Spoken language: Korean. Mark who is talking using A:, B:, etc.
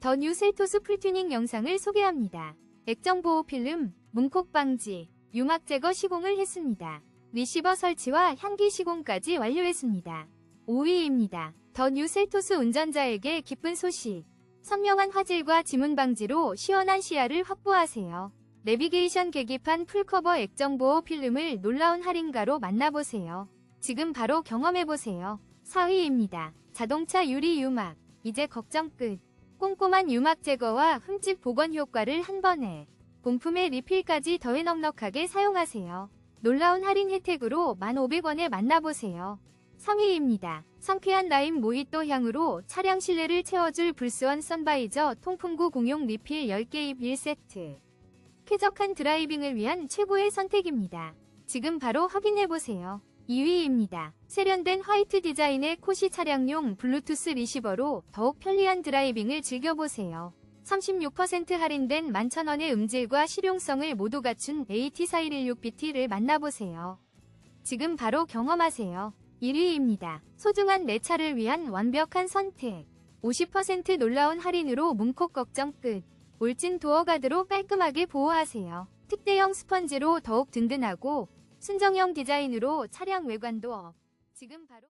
A: 더 뉴 셀토스 풀튜닝 영상을 소개합니다. 액정 보호 필름, 문콕 방지, 유막 제거 시공을 했습니다. 리시버 설치와 향기 시공까지 완료했습니다. 5위입니다. 더 뉴 셀토스 운전자에게 기쁜 소식. 선명한 화질과 지문 방지로 시원한 시야를 확보하세요. 내비게이션 계기판 풀커버 액정 보호 필름을 놀라운 할인가로 만나보세요. 지금 바로 경험해보세요. 4위입니다. 자동차 유리 유막. 이제 걱정 끝. 꼼꼼한 유막 제거와 흠집 복원 효과를 한 번에 본품의 리필까지 더해 넉넉하게 사용하세요. 놀라운 할인 혜택으로 1,500원에 만나보세요. 3위입니다. 상쾌한 라임 모히또 향으로 차량 실내를 채워줄 불스원 선바이저 통풍구 공용 리필 10개 입 1세트. 쾌적한 드라이빙을 위한 최고의 선택입니다. 지금 바로 확인해보세요. 2위입니다. 세련된 화이트 디자인의 코시 차량용 블루투스 리시버로 더욱 편리한 드라이빙을 즐겨보세요. 36% 할인된 11,000원의 음질과 실용성을 모두 갖춘 AT4116BT를 만나보세요. 지금 바로 경험하세요. 1위입니다. 소중한 내 차를 위한 완벽한 선택. 50% 놀라운 할인으로 문콕 걱정 끝. 올진 도어가드로 깔끔하게 보호하세요. 특대형 스펀지로 더욱 든든하고 순정형 디자인으로 차량 외관도 업. 지금 바로